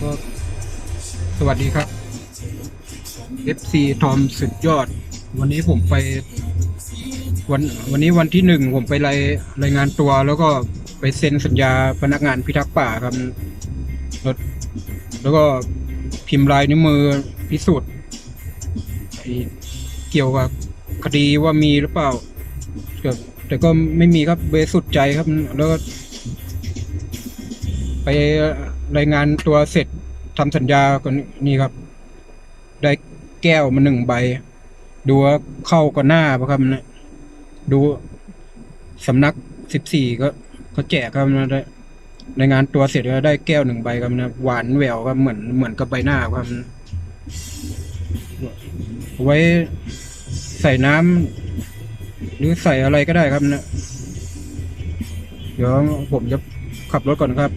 ก็สวัสดีครับ FC ทอมสุดยอด วันนี้ผมไป วันวันนี้วันที่หนึ่งผมไปรายรายงานตัวแล้วก็ไปเซ็นสัญญาพนักงานพิทักษ์ป่าครับแล้วแล้วก็พิมพ์ลายนิ้วมือพิสูจน์เกี่ยวกับคดีว่ามีหรือเปล่าแต่ก็ไม่มีครับเบสุดใจครับ แล้วก็ไป รายงานตัวเสร็จทำสัญญากันนี่ครับ ได้แก้วมาหนึ่งใบ ดูว่าเข้ากับหน้าปะครับนะดูสำนักสิบสี่ก็เขาแจกครับนะได้รายงานตัวเสร็จก็ได้แก้วหนึ่งใบครับนะหวานแหววครับเหมือนเหมือนกับใบหน้าครับนะไว้ใส่น้ำหรือใส่อะไรก็ได้ครับนะเดี๋ยวผมจะขับรถก่อนครับ